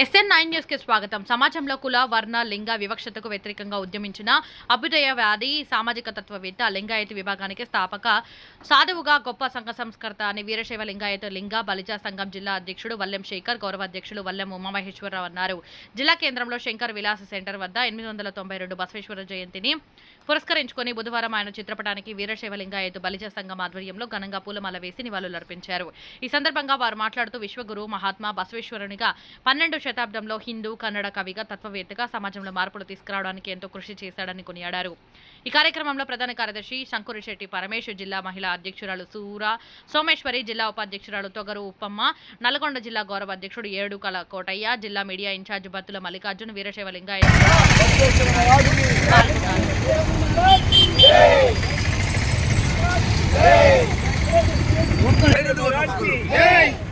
SN nine న్యూస్కి స్వాగతం. సమాజంలో కుల వర్ణ లింగ వివక్షతకు వ్యతిరేకంగా ఉద్యమించిన అభ్యుదయ వ్యాధి సామాజిక తత్వవేత్త లింగాయతీ విభాగానికి స్థాపక సాధువుగా గొప్ప సంఘ సంస్కర్త అని వీరశైవ లింగాయత లింగ బలిజా సంఘం జిల్లా అధ్యక్షుడు వల్లెం శేఖర్ గౌరవ అధ్యక్షుడు వల్లెం ఉమామహేశ్వరరావు అన్నారు. జిల్లా కేంద్రంలో శంకర్ విలాస సెంటర్ వద్ద ఎనిమిది వందల తొంభై రెండు బసవేశ్వర జయంతిని పురస్కరించుకొని బుధవారం ఆయన చిత్రపటానికి వీరశైవ లింగాయతు బలిజ సంఘం ఆధ్వర్యంలో ఘనంగా పూలమాల వేసి నివాళులర్పించారు. ఈ సందర్భంగా వారు మాట్లాడుతూ విశ్వగురు మహాత్మా బసవేశ్వరునిగా పన్నెండు శతాబ్దంలో హిందూ కన్నడ కవిగా తత్వవేత్తగా సమాజంలో మార్పులు తీసుకురావడానికి ఎంతో కృషి చేశాడని కొనియాడారు ఈ కార్యక్రమంలో ప్రధాన కార్యదర్శి శంకురిశెట్టి పరమేశ్ జిల్లా మహిళా అధ్యక్షురాలు సూర సోమేశ్వరి జిల్లా ఉపాధ్యక్షురాలు తొగరు ఉప్పమ్మ నల్గొండ జిల్లా గౌరవ అధ్యక్షుడు ఏడుకల కోటయ్య జిల్లా మీడియా ఇన్ఛార్జ్ బత్తుల మల్లికార్జున వీరశైవ లింగాయ పాల్గొన్నారు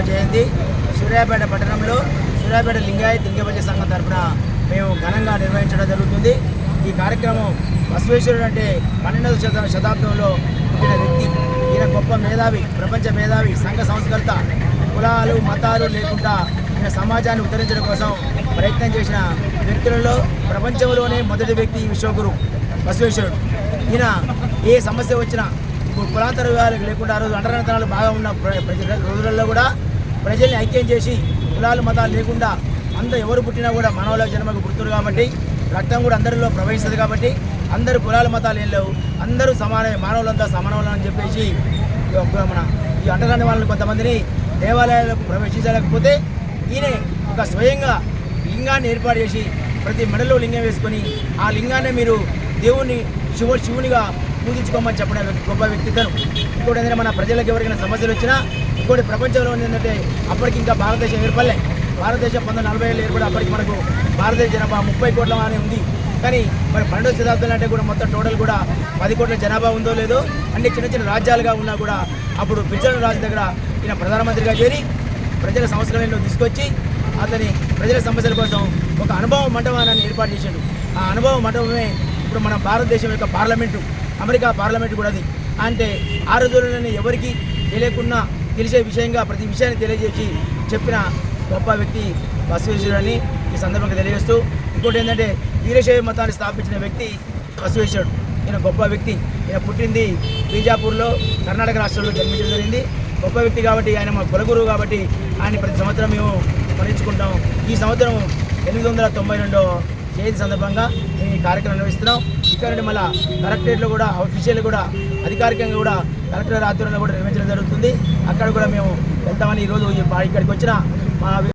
రెండో జయంతి సూర్యాపేట పట్టణంలో సూర్యాపేట లింగాయత్ లింగపంచ సంఘం తరఫున మేము ఘనంగా నిర్వహించడం జరుగుతుంది. ఈ కార్యక్రమం బసవేశ్వరుడు అంటే పన్నెండవ శత శతాబ్దంలో పుట్టిన వ్యక్తి. ఈయన గొప్ప మేధావి ప్రపంచ మేధావి సంఘ సంస్కర్త. కులాలు మతాలు లేకుండా ఈయన సమాజాన్ని ఉద్ధరించడం కోసం ప్రయత్నం చేసిన వ్యక్తులలో ప్రపంచంలోనే మొదటి వ్యక్తి విశ్వగురు బసవేశ్వరుడు. ఈయన ఏ సమస్య వచ్చినా ఇప్పుడు కులాంతర వివాహాలు లేకుండా ఆ రోజు అంటరానితనాలు బాగా ఉన్న ప్ర- రోజులలో కూడా ప్రజల్ని ఐక్యం చేసి కులాలు మతాలు లేకుండా అందరూ ఎవరు పుట్టినా కూడా మానవుల జన్మకు గుర్తురు కాబట్టి రక్తం కూడా అందరిలో ప్రవహిస్తుంది కాబట్టి అందరు కులాల మతాలు ఏం లేవు. అందరూ సమానమే మానవులంతా సమానవులు అని చెప్పేసి ఈ మన ఈ అంటరాని వాళ్ళని కొంతమందిని దేవాలయాలకు ప్రవేశించలేకపోతే ఈయన ఒక స్వయంగా లింగాన్ని ఏర్పాటు చేసి ప్రతి మెడలో లింగం వేసుకొని ఆ లింగాన్ని మీరు దేవుని శివ శివునిగా పూజించుకోమని చెప్పిన వ్యక్తి- గొప్ప వ్యక్తిత్వం ఇంకోటి ఏంటంటే మన ప్రజలకు ఎవరికైనా సమస్యలు వచ్చినా ఇంకోటి ప్రపంచంలో ఏంటంటే అప్పటికి ఇంకా భారతదేశం ఏర్పడలే. భారతదేశం పంతొమ్మిది నలభై ఏళ్ళు ఏర్పడి అప్పటికి మనకు భారతదేశ జనాభా ముప్పై కోట్ల అనే ఉంది. కానీ మరి పన్నెండో శతాబ్దాలు అంటే కూడా మొత్తం టోటల్ కూడా పది కోట్ల జనాభా ఉందో లేదో అన్ని చిన్న చిన్న రాజ్యాలుగా ఉన్నా కూడా అప్పుడు బిజ్జల రాజు దగ్గర ఈయన ప్రధానమంత్రిగా చేరి ప్రజల సంస్కరణలో తీసుకొచ్చి అతని ప్రజల సమస్యల కోసం ఒక అనుభవ మండపాన్ని ఏర్పాటు చేశాడు. ఆ అనుభవ మండపమే ఇప్పుడు మన భారతదేశం యొక్క పార్లమెంటు. అమెరికా పార్లమెంటు కూడా అది. అంటే ఆ రోజుల్లోనే ఎవరికి తెలియకుండా తెలిసే విషయంగా ప్రతి విషయాన్ని తెలియజేసి చెప్పిన గొప్ప వ్యక్తి బసవేశ్వరుడు ఈ సందర్భంగా తెలియజేస్తూ ఇంకోటి ఏంటంటే వీరశైవ మతాన్ని స్థాపించిన వ్యక్తి బసవేశ్వరుడు. ఈయన గొప్ప వ్యక్తి. ఈయన పుట్టింది బీజాపూర్లో కర్ణాటక రాష్ట్రంలో జన్మించడం జరిగింది. గొప్ప వ్యక్తి కాబట్టి ఆయన మా కులగురువు కాబట్టి ఆయన ప్రతి సంవత్సరం మేము స్మరించుకుంటాం. ఈ సంవత్సరం ఎనిమిది వందల తొంభై రెండో జయంతి సందర్భంగా మేము ఈ కార్యక్రమం నిర్వహిస్తున్నాం. ఇక్కడ నుండి మళ్ళీ కలెక్టరేట్లో కూడా అఫీషియల్ కూడా అధికారికంగా కూడా కలెక్టర్ ఆధ్వర్యంలో కూడా నిర్వహించడం జరుగుతుంది. అక్కడ కూడా మేము వెళ్తామని ఈరోజు ఇక్కడికి వచ్చిన మా